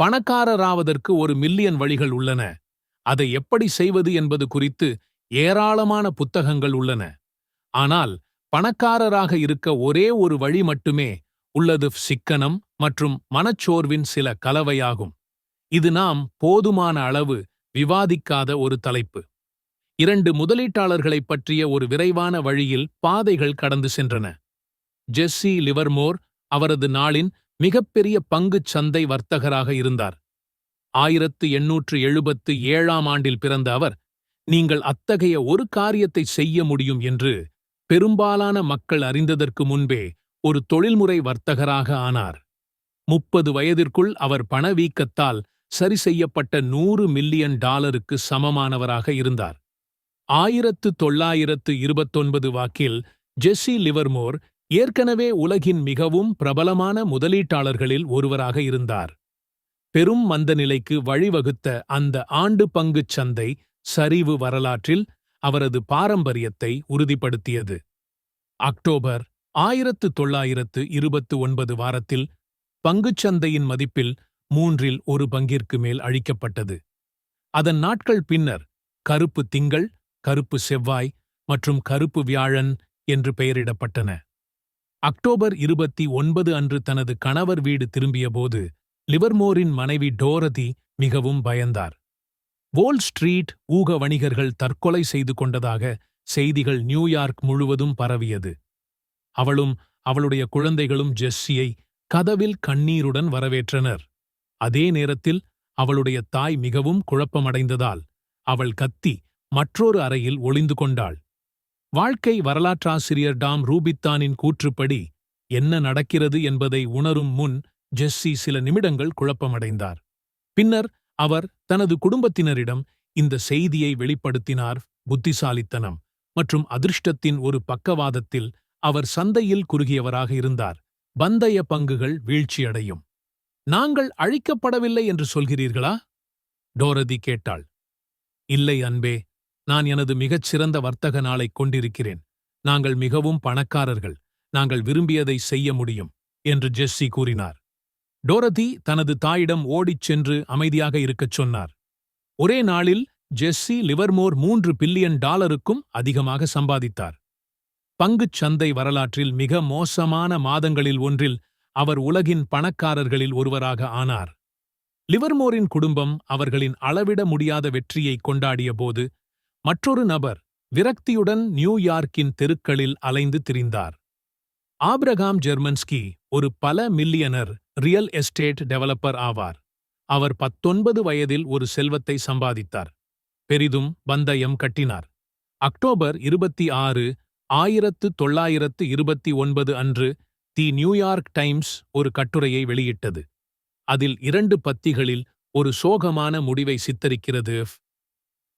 பணக்காரராவதற்கு ஒரு மில்லியன் வழிகள் உள்ளன. அதை எப்படி செய்வது என்பது குறித்து ஏராளமான புத்தகங்கள் உள்ளன. ஆனால் பணக்காரராக இருக்க ஒரே ஒரு வழி மட்டுமே உள்ளது சிக்கனம் மற்றும் மனச்சோர்வின் சில கலவையாகும். இது நாம் போதுமான அளவு விவாதிக்காத ஒரு தலைப்பு. இரண்டு முதலீட்டாளர்களைப் பற்றிய ஒரு விரைவான வழியில் பாதைகள் கடந்து சென்றன. ஜெஸ்ஸி லிவர்மோர் அவரது நாளின் மிகப்பெரிய பங்குச் சந்தை வர்த்தகராக இருந்தார். ஆயிரத்து எண்ணூற்று எழுபத்து ஏழாம் ஆண்டில் பிறந்த அவர் நீங்கள் அத்தகைய ஒரு காரியத்தை செய்ய முடியும் என்று பெரும்பாலான மக்கள் அறிந்ததற்கு முன்பே ஒரு தொழில்முறை வர்த்தகராக ஆனார். முப்பது வயதிற்குள் அவர் பணவீக்கத்தால் சரி செய்யப்பட்ட நூறு மில்லியன் டாலருக்கு சமமானவராக இருந்தார். ஆயிரத்து தொள்ளாயிரத்து இருபத்தொன்பது வாக்கில் ஜெஸ்ஸி லிவர்மோர் ஏற்கனவே உலகின் மிகவும் பிரபலமான முதலீட்டாளர்களில் ஒருவராக இருந்தார். பெரும் மந்தநிலைக்கு வழிவகுத்த அந்த ஆண்டு பங்குச் சந்தை சரிவு வரலாற்றில் அவரது பாரம்பரியத்தை உறுதிப்படுத்தியது. அக்டோபர் ஆயிரத்து தொள்ளாயிரத்து இருபத்து ஒன்பது வாரத்தில் பங்குச்சந்தையின் மதிப்பில் மூன்றில் ஒரு பங்கிற்கு மேல் அழிக்கப்பட்டது. அதன் நாட்கள் பின்னர் கருப்பு திங்கள் கருப்பு செவ்வாய் மற்றும் கருப்பு வியாழன் என்று பெயரிடப்பட்டன. அக்டோபர் இருபத்தி ஒன்பது அன்று தனது கணவர் வீடு திரும்பியபோது லிவர்மோரின் மனைவி டோரதி மிகவும் பயந்தார். வோல் ஸ்ட்ரீட் ஊக வணிகர்கள் தற்கொலை செய்து கொண்டதாக செய்திகள் நியூயார்க் முழுவதும் பரவியது. அவளும் அவளுடைய குழந்தைகளும் ஜெஸ்ஸியை கதவில் கண்ணீருடன் வரவேற்றனர். அதே நேரத்தில் அவளுடைய தாய் மிகவும் குழப்பமடைந்ததால் அவள் கத்தி மற்றொரு அறையில் ஒளிந்து கொண்டாள். வாழ்க்கை வரலாற்றாசிரியர் டாம் ரூபித்தானின் கூற்றுப்படி என்ன நடக்கிறது என்பதை உணரும் முன் ஜெஸ்ஸி சில நிமிடங்கள் குழப்பமடைந்தார். பின்னர் அவர் தனது குடும்பத்தினரிடம் இந்த செய்தியை வெளிப்படுத்தினார். புத்திசாலித்தனம் மற்றும் அதிர்ஷ்டத்தின் ஒரு பக்கவாதத்தில் அவர் சந்தையில் குறுகியவராக இருந்தார். பந்தய பங்குகள் வீழ்ச்சியடையும். நாங்கள் அழிக்கப்படவில்லை என்று சொல்கிறீர்களா? டோரதி கேட்டாள். இல்லை அன்பே. நான் எனது மிகச் சிறந்த வர்த்தக நாளைக் கொண்டிருக்கிறேன். நாங்கள் மிகவும் பணக்காரர்கள். நாங்கள் விரும்பியதை செய்ய முடியும் என்று ஜெஸ்ஸி கூறினார். டோரதி தனது தாயிடம் ஓடிச் சென்று அமைதியாக இருக்கச் சொன்னார். ஒரே நாளில் ஜெஸ்ஸி லிவர்மோர் மூன்று பில்லியன் டாலருக்கும் அதிகமாக சம்பாதித்தார். பங்குச் சந்தை வரலாற்றில் மிக மோசமான மாதங்களில் ஒன்றில் அவர் உலகின் பணக்காரர்களில் ஒருவராக ஆனார். லிவர்மோரின் குடும்பம் அவர்களின் அளவிட முடியாத வெற்றியை கொண்டாடியபோது மற்றொரு நபர் விரக்தியுடன் நியூயார்க்கின் தெருக்களில் அலைந்து திரிந்தார். ஆப்ரகாம் ஜெர்மன்ஸ்கி ஒரு பல மில்லியனர் ரியல் எஸ்டேட் டெவலப்பர் ஆவார். அவர் பத்தொன்பது வயதில் ஒரு செல்வத்தை சம்பாதித்தார். பெரிதும் பந்தயம் கட்டினார். அக்டோபர் இருபத்தி ஆறு ஆயிரத்து தொள்ளாயிரத்து இருபத்தி ஒன்பது அன்று தி நியூயார்க் டைம்ஸ் ஒரு கட்டுரையை வெளியிட்டது. அதில் இரண்டு பத்திகளில் ஒரு சோகமான முடிவை சித்தரிக்கிறது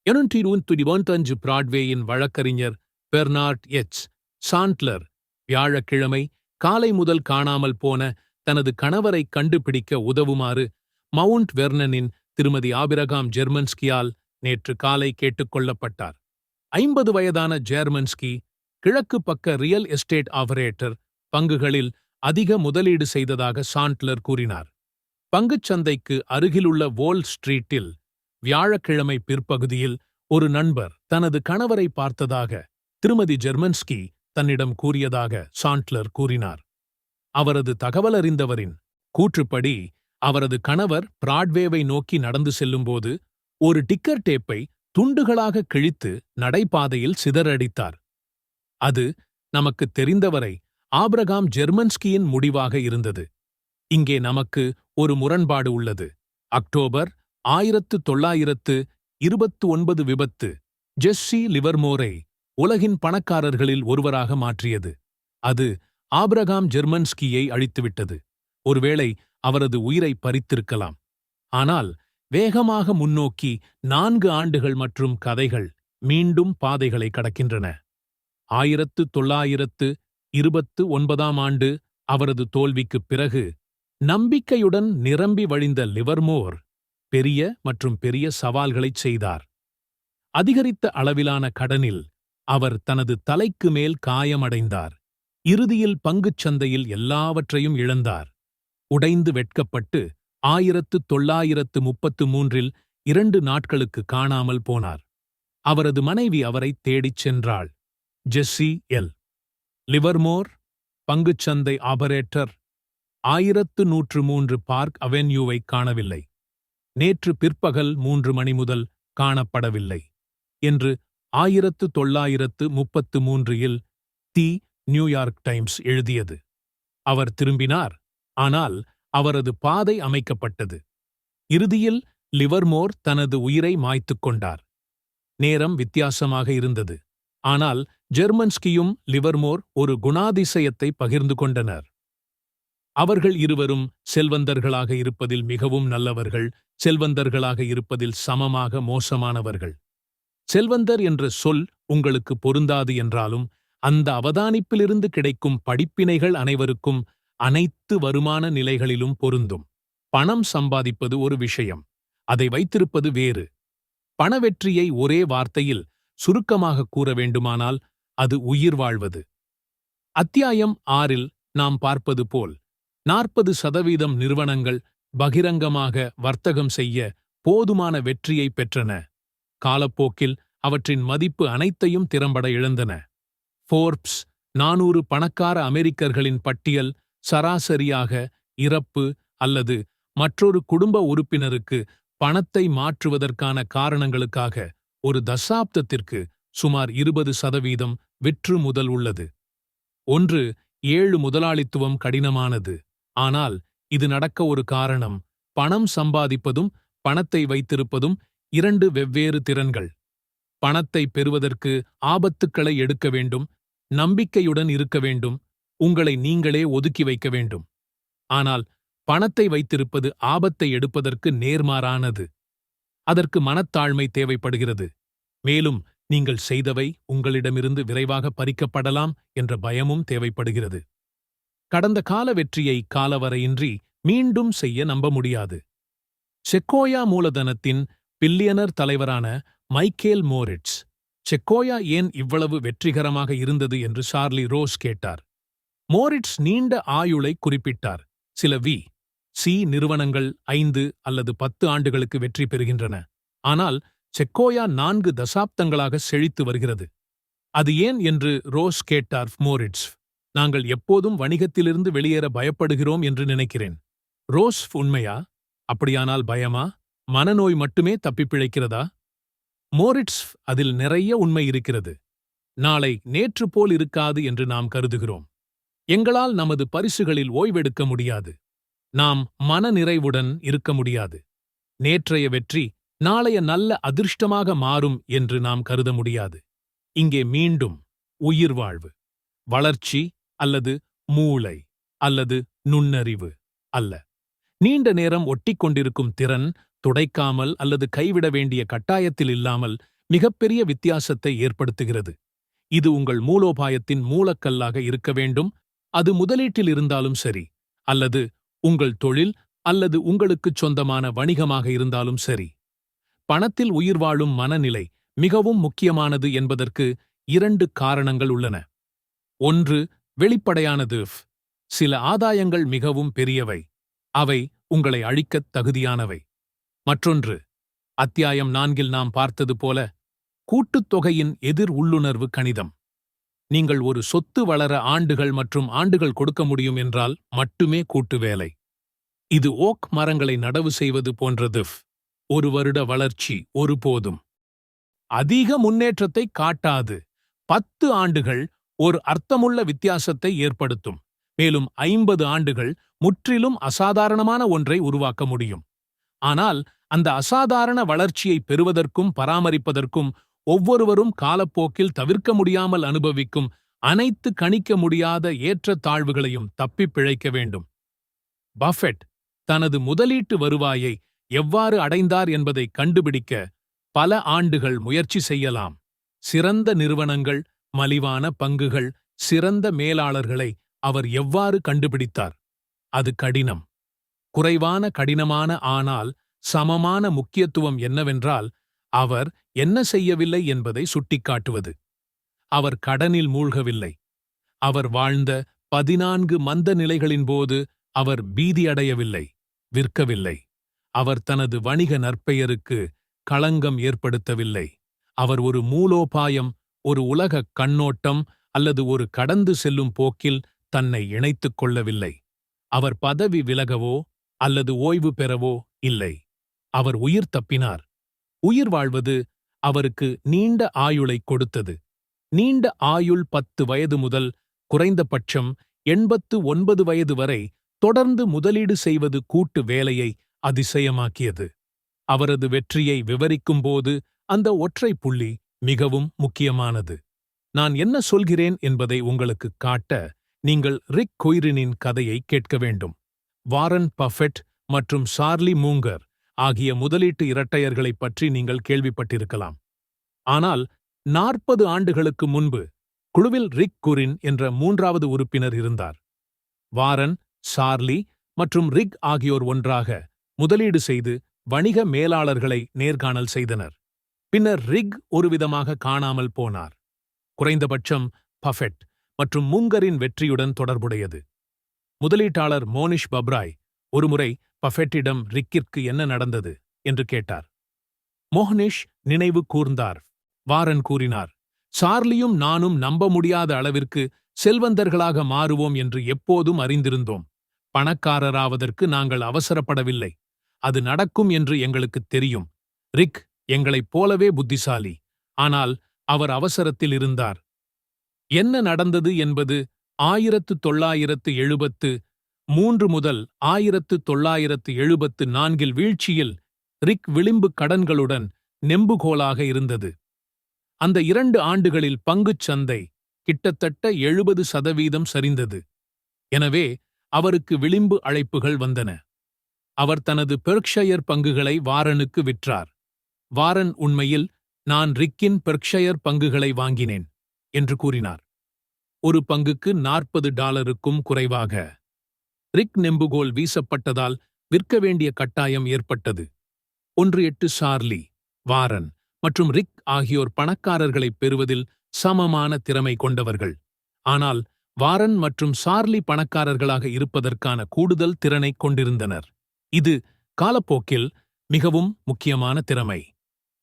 இருநூற்றி இருபத்தஞ்சு பிராட்வேயின் வழக்கறிஞர் பெர்னார்ட் எச். சாண்ட்லர். வியாழக்கிழமை காலை முதல் காணாமல் போன தனது கணவரை கண்டுபிடிக்க உதவுமாறு மவுண்ட் வெர்னனின் திருமதி ஆபிரகாம் ஜெர்மன்ஸ்கியால் நேற்று காலை கேட்டுக்கொள்ளப்பட்டார். ஐம்பது வயதான ஜேர்மன்ஸ்கி கிழக்கு பக்க ரியல் எஸ்டேட் ஆபரேட்டர் பங்குகளில் அதிக முதலீடு செய்ததாக சாண்ட்லர் கூறினார். பங்குச் சந்தைக்கு அருகிலுள்ள வோல் ஸ்ட்ரீட்டில் வியாழக்கிழமை பிற்பகுதியில் ஒரு நண்பர் தனது கணவரை பார்த்ததாக திருமதி ஜெர்மன்ஸ்கி தன்னிடம் கூறியதாக சாண்ட்லர் கூறினார். அவரது தகவலறிந்தவரின் கூற்றுப்படி அவரது கணவர் பிராட்வேவை நோக்கி நடந்து செல்லும்போது ஒரு டிக்கர் டேப்பை துண்டுகளாக கிழித்து நடைபாதையில் சிதறடித்தார். அது நமக்குத் தெரிந்தவரை ஆப்ரகாம் ஜெர்மன்ஸ்கியின் முடிவாக இருந்தது. இங்கே நமக்கு ஒரு முரண்பாடு உள்ளது. அக்டோபர் ஆயிரத்து தொள்ளாயிரத்து இருபத்து ஒன்பது விபத்து ஜெஸ்ஸி லிவர்மோரை உலகின் பணக்காரர்களில் ஒருவராக மாற்றியது. அது ஆப்ரகாம் ஜெர்மன்ஸ்கியை அழித்துவிட்டது. ஒருவேளை அவரது உயிரை பறித்திருக்கலாம். ஆனால் வேகமாக முன்னோக்கி நான்கு ஆண்டுகள் மற்றும் கதைகள் மீண்டும் பாதைகளை கடக்கின்றன. ஆயிரத்து தொள்ளாயிரத்து இருபத்து ஒன்பதாம் ஆண்டு அவரது தோல்விக்குப் பிறகு நம்பிக்கையுடன் நிரம்பி வழிந்த லிவர்மோர் பெரிய மற்றும் பெரிய சவால்களைச் செய்தார். அதிகரித்த அளவிலான கடனில் அவர் தனது தலைக்கு மேல் காயமடைந்தார். இறுதியில் பங்குச் சந்தையில் எல்லாவற்றையும் இழந்தார். உடைந்து வெட்கப்பட்டு ஆயிரத்து தொள்ளாயிரத்து முப்பத்து மூன்றில் இரண்டு நாட்களுக்கு காணாமல் போனார். அவரது மனைவி அவரை தேடிச் சென்றாள். Jesse L. லிவர்மோர் பங்குச்சந்தை ஆபரேட்டர் ஆயிரத்து நூற்று மூன்று பார்க் அவென்யூவை காணவில்லை. நேற்று பிற்பகல் மூன்று மணி முதல் காணப்படவில்லை என்று ஆயிரத்து தொள்ளாயிரத்து முப்பத்து மூன்று இல் தி நியூயார்க் டைம்ஸ் எழுதியது. அவர் திரும்பினார் ஆனால் அவரது பாதை அமைக்கப்பட்டது. இறுதியில் லிவர்மோர் தனது உயிரை மாய்த்துக் கொண்டார். நேரம் வித்தியாசமாக இருந்தது ஆனால் ஜெர்மன்ஸ்கியும் லிவர்மோர் ஒரு குணாதிசயத்தை பகிர்ந்து கொண்டனர். அவர்கள் இருவரும் செல்வந்தர்களாக இருப்பதில் மிகவும் நல்லவர்கள் செல்வந்தர்களாக இருப்பதில் சமமாக மோசமானவர்கள். செல்வந்தர் என்ற சொல் உங்களுக்கு பொருந்தாது என்றாலும் அந்த அவதானிப்பிலிருந்து கிடைக்கும் படிப்பினைகள் அனைவருக்கும் அனைத்து வருமான நிலைகளிலும் பொருந்தும். பணம் சம்பாதிப்பது ஒரு விஷயம் அதை வைத்திருப்பது வேறு. பணவெற்றியை ஒரே வார்த்தையில் சுருக்கமாக கூற வேண்டுமானால் அது உயிர் வாழ்வது. அத்தியாயம் ஆறில் நாம் பார்ப்பது போல் நாற்பது சதவீதம் நிறுவனங்கள் பகிரங்கமாக வர்த்தகம் செய்ய போதுமான வெற்றியை பெற்றன. காலப்போக்கில் அவற்றின் மதிப்பு அனைத்தையும் திறம்பட இழந்தன. ஃபோர்ப்ஸ் நானூறு பணக்கார அமெரிக்கர்களின் பட்டியல் சராசரியாக இறப்பு அல்லது மற்றொரு குடும்ப உறுப்பினருக்கு பணத்தை மாற்றுவதற்கான காரணங்களுக்காக ஒரு தசாப்தத்திற்கு சுமார் இருபது சதவீதம் விற்று முதல் உள்ளது. ஒன்று ஏழு முதலாளித்துவம் கடினமானது. ஆனால் இது நடக்க ஒரு காரணம். பணம் சம்பாதிப்பதும் பணத்தை வைத்திருப்பதும் இரண்டு வெவ்வேறு திறன்கள். பணத்தை பெறுவதற்கு ஆபத்துக்களை எடுக்க வேண்டும் நம்பிக்கையுடன் இருக்க வேண்டும் உங்களை நீங்களே ஒதுக்கி வைக்க வேண்டும். ஆனால் பணத்தை வைத்திருப்பது ஆபத்தை எடுப்பதற்கு நேர்மாறானது. அதற்கு மனத்தாழ்மை தேவைப்படுகிறது. மேலும் நீங்கள் செய்தவை உங்களிடமிருந்து விரைவாக பறிக்கப்படலாம் என்ற பயமும் தேவைப்படுகிறது. கடந்த கால வெற்றியை காலவரையின்றி மீண்டும் செய்ய நம்ப முடியாது. செக்கோயா மூலதனத்தின் பில்லியனர் தலைவரான மைக்கேல் மோரிட்ஸ் செக்கோயா ஏன் இவ்வளவு வெற்றிகரமாக இருந்தது? என்று சார்லி ரோஸ் கேட்டார். மோரிட்ஸ் நீண்ட ஆயுளை குறிப்பிட்டார். சில வி சி நிறுவனங்கள் ஐந்து அல்லது பத்து ஆண்டுகளுக்கு வெற்றி பெறுகின்றன. ஆனால் செக்கோயா நான்கு தசாப்தங்களாக செழித்து வருகிறது. அது ஏன்? என்று ரோஸ் கேட்டார் மோரிட்ஸ். நாங்கள் எப்போதும் வணிகத்திலிருந்து வெளியேற பயப்படுகிறோம் என்று நினைக்கிறேன். ரோஸ் உண்மையா? அப்படியானால் பயமா? மனநோய் மட்டுமே தப்பிப்பிழைக்கிறதா? மோரிட்ஸ் அதில் நிறைய உண்மை இருக்கிறது. நாளை நேற்று போல் இருக்காது என்று நாம் கருதுகிறோம். எங்களால் நமது பரிசுகளில் ஓய்வெடுக்க முடியாது. நாம் மனநிறைவுடன் இருக்க முடியாது. நேற்றைய வெற்றி நாளைய நல்ல அதிர்ஷ்டமாக மாறும் என்று நாம் கருத முடியாது. இங்கே மீண்டும் உயிர் வாழ்வு வளர்ச்சி அல்லது மூளை அல்லது நுண்ணறிவு அல்ல. நீண்ட நேரம் ஒட்டிக்கொண்டிருக்கும் திறன் துடைக்காமல் அல்லது கைவிட வேண்டிய கட்டாயத்தில் இல்லாமல் மிகப்பெரிய வித்தியாசத்தை ஏற்படுத்துகிறது. இது உங்கள் மூலோபாயத்தின் மூலக்கல்லாக இருக்க வேண்டும். அது முதலீட்டில் இருந்தாலும் சரி அல்லது உங்கள் தொழில் அல்லது உங்களுக்குச் சொந்தமான வணிகமாக இருந்தாலும் சரி. பணத்தில் உயிர் வாழும் மனநிலை மிகவும் முக்கியமானது என்பதற்கு இரண்டு காரணங்கள் உள்ளன. ஒன்று வெளிப்படையானது. சில ஆதாயங்கள் மிகவும் பெரியவை. அவை உங்களை அழிக்கத் தகுதியானவை. மற்றொன்று அத்தியாயம் நான்கில் நாம் பார்த்தது போல கூட்டுத்தொகையின் எதிர் உள்ளுணர்வு கணிதம். நீங்கள் ஒரு சொத்து வளர ஆண்டுகள் மற்றும் ஆண்டுகள் கொடுக்க முடியும் என்றால் மட்டுமே கூட்டு வேலை. இது ஓக் மரங்களை நடவு செய்வது போன்றது. ஒரு வருட வளர்ச்சி ஒருபோதும் அதிக முன்னேற்றத்தை காட்டாது. பத்து ஆண்டுகள் ஒரு அர்த்தமுள்ள வித்தியாசத்தை ஏற்படுத்தும். மேலும் ஐம்பது ஆண்டுகள் முற்றிலும் அசாதாரணமான ஒன்றை உருவாக்க முடியும். ஆனால் அந்த அசாதாரண வளர்ச்சியை பெறுவதற்கும் பராமரிப்பதற்கும் ஒவ்வொருவரும் காலப்போக்கில் தவிர்க்க முடியாமல் அனுபவிக்கும் அனைத்து கணிக்க முடியாத ஏற்ற தாழ்வுகளையும் தப்பிப் பிழைக்க வேண்டும். பஃபெட் தனது முதலீட்டு வருவாயை எவ்வாறு அடைந்தார் என்பதை கண்டுபிடிக்க பல ஆண்டுகள் முயற்சி செய்யலாம். சிறந்த நிறுவனங்கள் மலிவான பங்குகள் சிறந்த மேலாளர்களை அவர் எவ்வாறு கண்டுபிடித்தார்? அது கடினம். குறைவான கடினமான ஆனால் சமமான முக்கியத்துவம் என்னவென்றால் அவர் என்ன செய்யவில்லை என்பதை சுட்டிக்காட்டுவது. அவர் கடனில் மூழ்கவில்லை. அவர் வாழ்ந்த பதினான்கு மந்த நிலைகளின் போது அவர் பீதியடையவில்லை விற்கவில்லை. அவர் தனது வணிக நற்பெயருக்கு களங்கம் ஏற்படுத்தவில்லை. அவர் ஒரு மூலோபாயம் ஒரு உலகக் கண்ணோட்டம் அல்லது ஒரு கடந்து செல்லும் போக்கில் தன்னை இணைத்துக் கொள்ளவில்லை. அவர் பதவி விலகவோ அல்லது ஓய்வு பெறவோ இல்லை. அவர் உயிர் தப்பினார். உயிர் வாழ்வது அவருக்கு நீண்ட ஆயுளை கொடுத்தது. நீண்ட ஆயுள் பத்து வயது முதல் குறைந்தபட்சம் எண்பத்து ஒன்பது வயது வரை தொடர்ந்து முதலீடு செய்வது கூட்டு வேலையை அதிசயமாக்கியது. அவரது வெற்றியை விவரிக்கும்போது அந்த ஒற்றை புள்ளி மிகவும் முக்கியமானது. நான் என்ன சொல்கிறேன் என்பதை உங்களுக்கு காட்ட நீங்கள் ரிக் குயிரினின் கதையை கேட்க வேண்டும். வாரன் பஃபெட் மற்றும் சார்லி மூங்கர் ஆகிய முதலீட்டு இரட்டையர்களைப் பற்றி நீங்கள் கேள்விப்பட்டிருக்கலாம். ஆனால் நாற்பது ஆண்டுகளுக்கு முன்பு குழுவில் ரிக் குரின் என்ற மூன்றாவது உறுப்பினர் இருந்தார். வாரன் சார்லி மற்றும் ரிக் ஆகியோர் ஒன்றாக முதலீடு செய்து வணிக மேலாளர்களை நேர்காணல் செய்தனர். பின்னர் ரிக் ஒருவிதமாக காணாமல் போனார். குறைந்தபட்சம் பஃபெட் மற்றும் முங்கரின் வெற்றியுடன் தொடர்புடையது. முதலீட்டாளர் மோனிஷ் பப்ராய் ஒருமுறை பஃபெட்டிடம் ரிக்கிற்கு என்ன நடந்தது? என்று கேட்டார். மோஹனிஷ் நினைவு கூர்ந்தார். வாரன் கூறினார் சார்லியும் நானும் நம்ப முடியாத அளவிற்கு செல்வந்தர்களாக மாறுவோம் என்று எப்போதும் அறிந்திருந்தோம். பணக்காரராவதற்கு நாங்கள் அவசரப்படவில்லை. அது நடக்கும் என்று எங்களுக்குத் தெரியும். ரிக் எங்களைப் போலவே புத்திசாலி. ஆனால் அவர் அவசரத்தில் இருந்தார். என்ன நடந்தது என்பது ஆயிரத்து தொள்ளாயிரத்து எழுபத்து மூன்று முதல் ஆயிரத்து தொள்ளாயிரத்து எழுபத்து நான்கில் வீழ்ச்சியில் ரிக் விளிம்பு கடன்களுடன் நெம்புகோலாக இருந்தது. அந்த இரண்டு ஆண்டுகளில் பங்குச் சந்தை கிட்டத்தட்ட எழுபது சதவீதம் சரிந்தது. எனவே அவருக்கு விளிம்பு அழைப்புகள் வந்தன. அவர் தனது பெர்க்ஷயர் பங்குகளை வாரனுக்கு விற்றார். வாரன் உண்மையில் நான் ரிக்கின் பெர்க்ஷயர் பங்குகளை வாங்கினேன் என்று கூறினார். ஒரு பங்குக்கு நாற்பது டாலருக்கும் குறைவாக. ரிக் நெம்புகோல் வீசப்பட்டதால் விற்க வேண்டிய கட்டாயம் ஏற்பட்டது. ஒன்று எட்டு சார்லி வாரன் மற்றும் ரிக் ஆகியோர் பணக்காரர்களைப் பெறுவதில் சமமான திறமை கொண்டவர்கள். ஆனால் வாரன் மற்றும் சார்லி பணக்காரர்களாக இருப்பதற்கான கூடுதல் திறனைக் கொண்டிருந்தனர். இது காலப்போக்கில் மிகவும் முக்கியமான திறமை.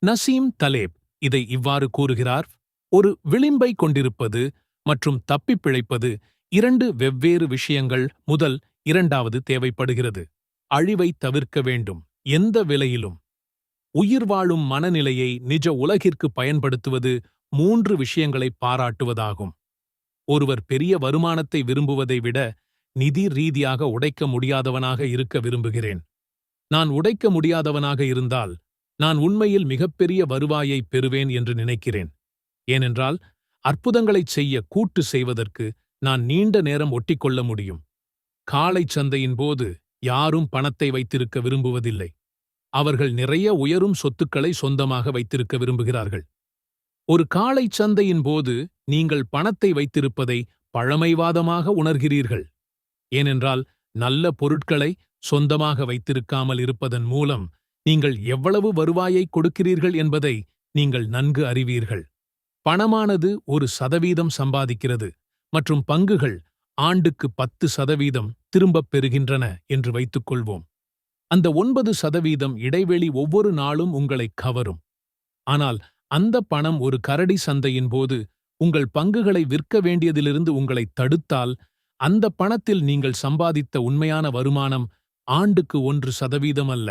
நசீம் தலேப் இதை இவ்வாறு கூறுகிறார் ஒரு விளிம்பை கொண்டிருப்பது மற்றும் தப்பிப் பிழைப்பது இரண்டு வெவ்வேறு விஷயங்கள் முதல் இரண்டாவது தேவைப்படுகிறது. அழிவை தவிர்க்க வேண்டும். எந்த விலையிலும். உயிர் வாழும் மனநிலையை நிஜ உலகிற்கு பயன்படுத்துவது மூன்று விஷயங்களை பாராட்டுவதாகும். ஒருவர் பெரிய வருமானத்தை விரும்புவதை விட நிதி ரீதியாக உடைக்க முடியாதவனாக இருக்க விரும்புகிறேன். நான் உடைக்க முடியாதவனாக இருந்தால் நான் உண்மையில் மிகப்பெரிய வருவாயை பெறுவேன் என்று நினைக்கிறேன். ஏனென்றால் அற்புதங்களைச் செய்ய கூட்டு செய்வதற்கு நான் நீண்ட நேரம் ஒட்டிக்கொள்ள முடியும். காளை சந்தையின் போது யாரும் பணத்தை வைத்திருக்க விரும்புவதில்லை. அவர்கள் நிறைய உயரும் சொத்துக்களை சொந்தமாக வைத்திருக்க விரும்புகிறார்கள். ஒரு காளை சந்தையின் போது நீங்கள் பணத்தை வைத்திருப்பதை பழமைவாதமாக உணர்கிறீர்கள். ஏனென்றால் நல்ல பொருட்களை சொந்தமாக வைத்திருக்காமல் இருப்பதன் மூலம் நீங்கள் எவ்வளவு வருவாயை கொடுக்கிறீர்கள் என்பதை நீங்கள் நன்கு அறிவீர்கள். பணமானது ஒரு சதவீதம் சம்பாதிக்கிறது மற்றும் பங்குகள் ஆண்டுக்கு பத்து சதவீதம் திரும்பப் பெறுகின்றன என்று வைத்துக்கொள்வோம். அந்த ஒன்பது சதவீதம் இடைவெளி ஒவ்வொரு நாளும் உங்களை கவரும். ஆனால் அந்த பணம் ஒரு கரடி சந்தையின் போது உங்கள் பங்குகளை விற்க வேண்டியதிலிருந்து உங்களை தடுத்தால் அந்த பணத்தில் நீங்கள் சம்பாதித்த உண்மையான வருமானம் ஆண்டுக்கு ஒன்று சதவீதம் அல்ல.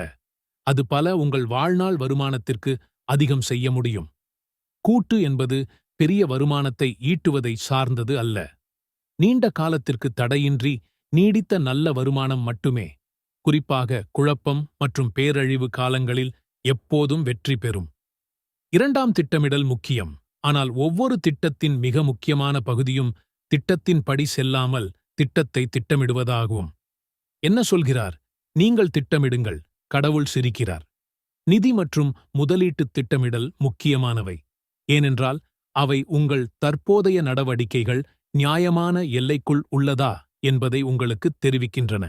அது பல உங்கள் வாழ்நாள் வருமானத்திற்கு அதிகம் செய்ய முடியும். கூட்டு என்பது பெரிய வருமானத்தை ஈட்டுவதை சார்ந்தது அல்ல. நீண்ட காலத்திற்கு தடையின்றி நீடித்த நல்ல வருமானம் மட்டுமே. குறிப்பாக குழப்பம் மற்றும் பேரழிவு காலங்களில் எப்போதும் வெற்றி பெறும். இரண்டாம் திட்டமிடல் முக்கியம். ஆனால் ஒவ்வொரு திட்டத்தின் மிக முக்கியமான பகுதியும் திட்டத்தின் படி செல்லாமல் திட்டத்தை திட்டமிடுவதாகும். என்ன சொல்கிறார்? நீங்கள் திட்டமிடுங்கள். கடவுள் சிரிக்கிறார். நிதி மற்றும் முதலீட்டுத் திட்டமிடல் முக்கியமானவை. ஏனென்றால் அவை உங்கள் தற்போதைய நடவடிக்கைகள் நியாயமான எல்லைக்குள் உள்ளதா என்பதை உங்களுக்குத் தெரிவிக்கின்றன.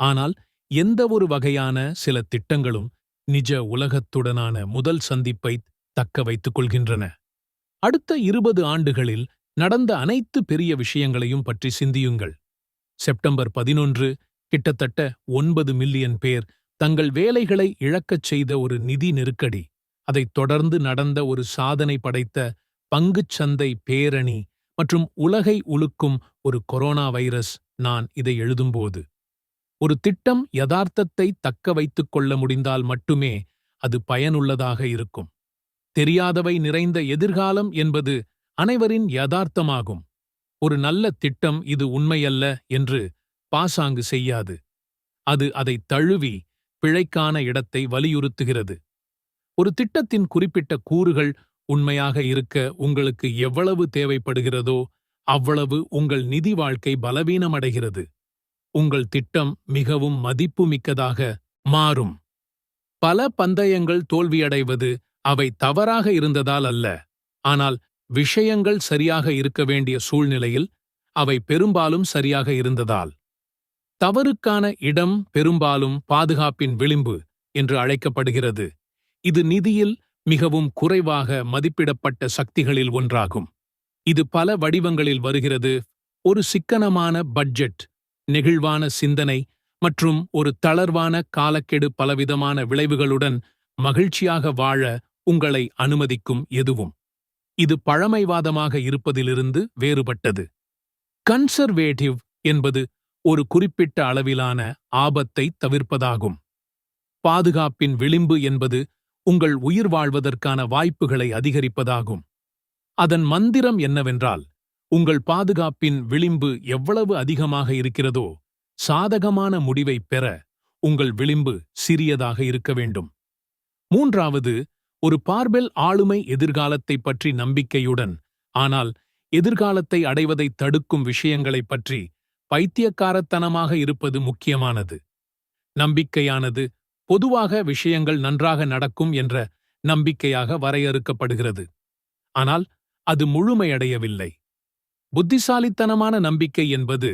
ஆனால் எந்தவொரு வகையான சில திட்டங்களும் நிஜ உலகத்துடனான முதல் சந்திப்பை தக்க வைத்துக் கொள்கின்றன. அடுத்த இருபது ஆண்டுகளில் நடந்த அனைத்து பெரிய விஷயங்களையும் பற்றி சிந்தியுங்கள். செப்டம்பர் பதினொன்று கிட்டத்தட்ட ஒன்பது மில்லியன் பேர் தங்கள் வேலைகளை இழக்கச் செய்த ஒரு நிதி நெருக்கடி அதைத் தொடர்ந்து நடந்த ஒரு சாதனை படைத்த பங்குச் சந்தை பேரணி மற்றும் உலகை உலுக்கும் ஒரு கொரோனா வைரஸ் நான் இதை எழுதும்போது. ஒரு திட்டம் யதார்த்தத்தை தக்க வைத்துக் கொள்ள முடிந்தால் மட்டுமே அது பயனுள்ளதாக இருக்கும். தெரியாதவை நிறைந்த எதிர்காலம் என்பது அனைவரின் யதார்த்தமாகும். ஒரு நல்ல திட்டம் இது உண்மையல்ல என்று பாசாங்கு செய்யாது. அது அதை தழுவி பிழைக்கான இடத்தை வலியுறுத்துகிறது. ஒரு திட்டத்தின் குறிப்பிட்ட கூறுகள் உண்மையாக இருக்க உங்களுக்கு எவ்வளவு தேவைப்படுகிறதோ அவ்வளவு உங்கள் நிதி வாழ்க்கை பலவீனமடைகிறது. உங்கள் திட்டம் மிகவும் மதிப்புமிக்கதாக மாறும். பல பந்தயங்கள் தோல்வியடைவது அவை தவறாக இருந்ததால் அல்ல. ஆனால் விஷயங்கள் சரியாக இருக்க வேண்டிய சூழ்நிலையில் அவை பெரும்பாலும் சரியாக இருந்ததால். தவறுக்கான இடம் பெரும்பாலும் பாதுகாப்பின் விளிம்பு என்று அழைக்கப்படுகிறது. இது நிதியில் மிகவும் குறைவாக மதிப்பிடப்பட்ட சக்திகளில் ஒன்றாகும். இது பல வடிவங்களில் வருகிறது. ஒரு சிக்கனமான பட்ஜெட் நெகிழ்வான சிந்தனை மற்றும் ஒரு தளர்வான காலக்கெடு பலவிதமான விளைவுகளுடன் மகிழ்ச்சியாக வாழ உங்களை அனுமதிக்கும் எதுவும். இது பழமைவாதமாக இருப்பதிலிருந்து வேறுபட்டது. கன்சர்வேட்டிவ் என்பது ஒரு குறிப்பிட்ட அளவிலான ஆபத்தை தவிர்ப்பதாகும். பாதுகாப்பின் விளிம்பு என்பது உங்கள் உயிர் வாழ்வதற்கான வாய்ப்புகளை அதிகரிப்பதாகும். அதன் மந்திரம் என்னவென்றால் உங்கள் பாதுகாப்பின் விளிம்பு எவ்வளவு அதிகமாக இருக்கிறதோ சாதகமான முடிவை பெற உங்கள் விளிம்பு சிறியதாக இருக்க வேண்டும். மூன்றாவது ஒரு பார்பெல் ஆளுமை எதிர்காலத்தைப் பற்றி நம்பிக்கையுடன் ஆனால் எதிர்காலத்தை அடைவதை தடுக்கும் விஷயங்களைப் பற்றி பைத்தியக்காரத்தனமாக இருப்பது முக்கியமானது. நம்பிக்கையானது பொதுவாக விஷயங்கள் நன்றாக நடக்கும் என்ற நம்பிக்கையாக வரையறுக்கப்படுகிறது. ஆனால் அது முழுமையடையவில்லை. புத்திசாலித்தனமான நம்பிக்கை என்பது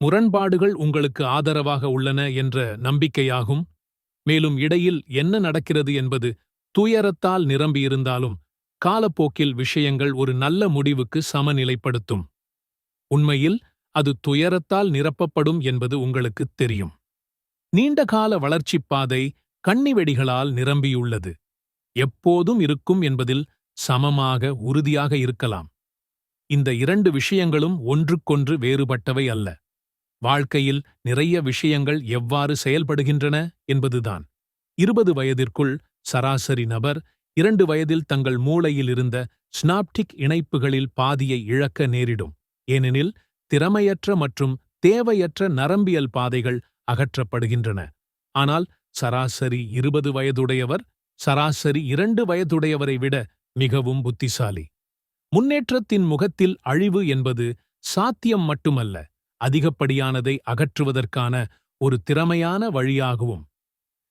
முரண்பாடுகள் உங்களுக்கு ஆதரவாக உள்ளன என்ற நம்பிக்கையாகும். மேலும் இடையில் என்ன நடக்கிறது என்பது துயரத்தால் நிரம்பியிருந்தாலும் காலப்போக்கில் விஷயங்கள் ஒரு நல்ல முடிவுக்கு சமநிலைப்படுத்தும். உண்மையில் அது துயரத்தால் நிரப்பப்படும் என்பது உங்களுக்குத் தெரியும். நீண்டகால வளர்ச்சிப் பாதை கண்ணிவெடிகளால் நிரம்பியுள்ளது. எப்போதும் இருக்கும் என்பதில் சமமாக உறுதியாக இருக்கலாம். இந்த இரண்டு விஷயங்களும் ஒன்றுக்கொன்று வேறுபட்டவை அல்ல. வாழ்க்கையில் நிறைய விஷயங்கள் எவ்வாறு செயல்படுகின்றன என்பதுதான். இருபது வயதிற்குள் சராசரி நபர் இரண்டு வயதில் தங்கள் மூளையில் இருந்த ஸ்னாப்டிக் இணைப்புகளில் பாதியை இழக்க நேரிடும். ஏனெனில் திறமையற்ற மற்றும் தேவையற்ற நரம்பியல் பாதைகள் அகற்றப்படுகின்றன. ஆனால் சராசரி இருபது வயதுடையவர் சராசரி இரண்டு வயதுடையவரை விட மிகவும் புத்திசாலி. முன்னேற்றத்தின் முகத்தில் அழிவு என்பது சாத்தியம் மட்டுமல்ல அதிகப்படியானதை அகற்றுவதற்கான ஒரு திறமையான வழியாகவும்.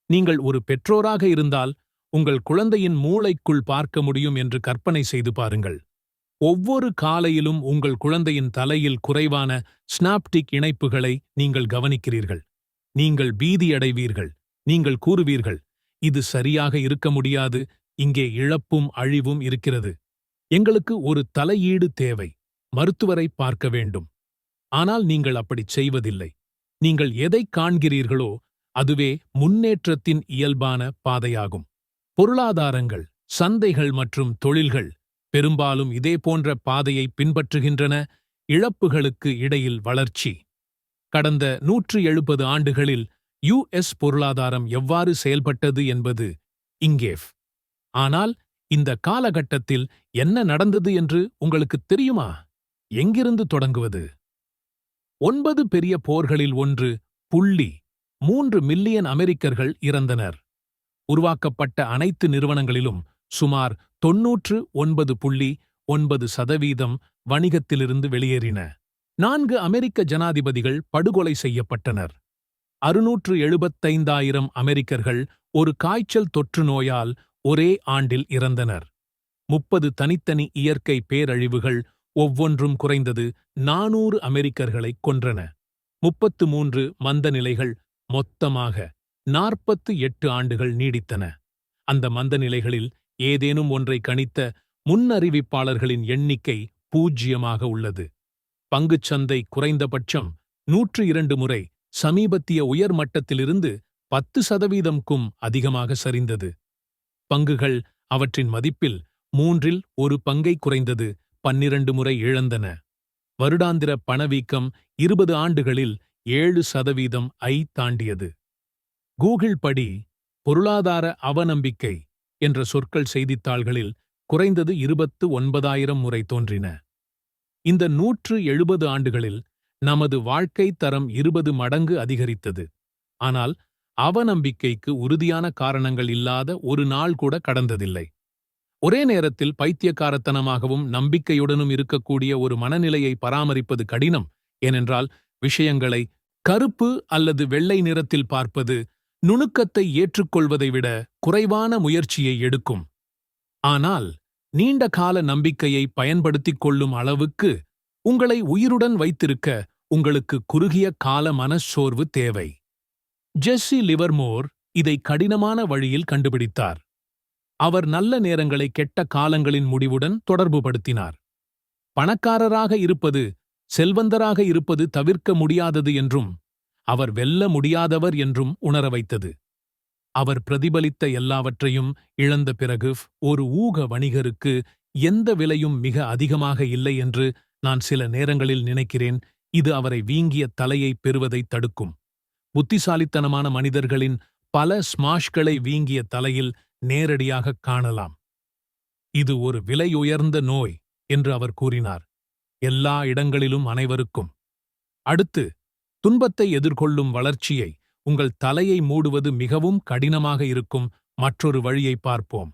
நீங்கள் ஒரு பெற்றோராக இருந்தால் உங்கள் குழந்தையின் மூளைக்குள் பார்க்க முடியும் என்று கற்பனை செய்து பாருங்கள். ஒவ்வொரு காலையிலும் உங்கள் குழந்தையின் தலையில் குறைவான ஸ்னாப்டிக் இணைப்புகளை நீங்கள் கவனிக்கிறீர்கள். நீங்கள் பீதியடைவீர்கள். நீங்கள் கூறுவீர்கள் இது சரியாக இருக்க முடியாது. இங்கே இழப்பும் அழிவும் இருக்கிறது. எங்களுக்கு ஒரு தலையீடு தேவை. மருத்துவரை பார்க்க வேண்டும். ஆனால் நீங்கள் அப்படிச் செய்வதில்லை. நீங்கள் எதைக் காண்கிறீர்களோ அதுவே முன்னேற்றத்தின் இயல்பான பாதையாகும். பொருளாதாரங்கள் சந்தைகள் மற்றும் தொழில்கள் பெரும்பாலும் இதேபோன்ற பாதையை பின்பற்றுகின்றன இழப்புகளுக்கு இடையில் வளர்ச்சி. கடந்த நூற்று எழுபது ஆண்டுகளில் யுஎஸ் பொருளாதாரம் எவ்வாறு செயல்பட்டது என்பது இங்கேஃப். ஆனால் இந்த காலகட்டத்தில் என்ன நடந்தது என்று உங்களுக்குத் தெரியுமா? எங்கிருந்து தொடங்குவது? ஒன்பது பெரிய போர்களில் ஒன்று புள்ளி மூன்று மில்லியன் அமெரிக்கர்கள் இறந்தனர். உருவாக்கப்பட்ட அனைத்து நிறுவனங்களிலும் சுமார் தொன்னூற்று ஒன்பது புள்ளி ஒன்பது சதவீதம் வணிகத்திலிருந்து வெளியேறின. நான்கு அமெரிக்க ஜனாதிபதிகள் படுகொலை செய்யப்பட்டனர். அறுநூற்று எழுபத்தைந்தாயிரம் அமெரிக்கர்கள் ஒரு காய்ச்சல் தொற்று நோயால் ஒரே ஆண்டில் இறந்தனர். முப்பது தனித்தனி இயற்கை பேரழிவுகள் ஒவ்வொன்றும் குறைந்தது நானூறு அமெரிக்கர்களைக் கொன்றன. முப்பத்து மூன்று மந்தநிலைகள் மொத்தமாக நாற்பத்து எட்டு ஆண்டுகள் நீடித்தன. அந்த மந்தநிலைகளில் ஏதேனும் ஒன்றை கணித்த முன்னறிவிப்பாளர்களின் எண்ணிக்கை பூஜ்யமாக உள்ளது. பங்குச்சந்தை குறைந்தபட்சம் நூற்று இரண்டு முறை சமீபத்திய உயர் மட்டத்திலிருந்து பத்து சதவீதம்க்கும் அதிகமாக சரிந்தது. பங்குகள் அவற்றின் மதிப்பில் மூன்றில் ஒரு பங்கை குறைந்தது பன்னிரண்டு முறை இழந்தன. வருடாந்திர பணவீக்கம் இருபது ஆண்டுகளில் ஏழு சதவீதம் ஐ தாண்டியது. கூகிள் படி பொருளாதார அவநம்பிக்கை என்ற சொற்கள் செய்தித்தாள்களில் குறைந்தது இருபத்து ஒன்பதாயிரம் முறை தோன்றின. இந்த நூற்று எழுபது ஆண்டுகளில் நமது வாழ்க்கை தரம் இருபது மடங்கு அதிகரித்தது. ஆனால் அவநம்பிக்கைக்கு உறுதியான காரணங்கள் இல்லாத ஒரு நாள் கூட கடந்ததில்லை. ஒரே நேரத்தில் பைத்தியக்காரத்தனமாகவும் நம்பிக்கையுடனும் இருக்கக்கூடிய ஒரு மனநிலையை பராமரிப்பது கடினம் ஏனென்றால் விஷயங்களை கருப்பு அல்லது வெள்ளை நிறத்தில் பார்ப்பது நுணுக்கத்தை ஏற்றுக்கொள்வதை விட குறைவான முயற்சியை எடுக்கும். ஆனால் நீண்ட கால நம்பிக்கையை பயன்படுத்திக் கொள்ளும் அளவுக்கு உங்களை உயிருடன் வைத்திருக்க உங்களுக்கு குறுகிய கால மனச்சோர்வு தேவை. ஜெஸ்ஸி லிவர்மோர் இதை கடினமான வழியில் கண்டுபிடித்தார். அவர் நல்ல நேரங்களை கெட்ட காலங்களின் முடிவுடன் தொடர்புபடுத்தினார் பணக்காரராக இருப்பது செல்வந்தராக இருப்பது தவிர்க்க முடியாதது என்றும் அவர் வெல்ல முடியாதவர் என்றும் உணர வைத்தது. அவர் பிரதிபலித்த எல்லாவற்றையும் இழந்த பிறகு ஒரு ஊக வணிகருக்கு எந்த விலையும் மிக அதிகமாக இல்லை என்று நான் சில நேரங்களில் நினைக்கிறேன். இது அவரை வீங்கிய தலையை பெறுவதை தடுக்கும். புத்திசாலித்தனமான மனிதர்களின் பல ஸ்மாஷ்களை வீங்கிய தலையில் நேரடியாகக் காணலாம். இது ஒரு விலையுயர்ந்த நோய் என்று அவர் கூறினார். எல்லா இடங்களிலும் அனைவருக்கும். அடுத்து துன்பத்தை எதிர்கொள்ளும் வளர்ச்சியை உங்கள் தலையை மூடுவது மிகவும் கடினமாக இருக்கும். மற்றொரு வழியை பார்ப்போம்.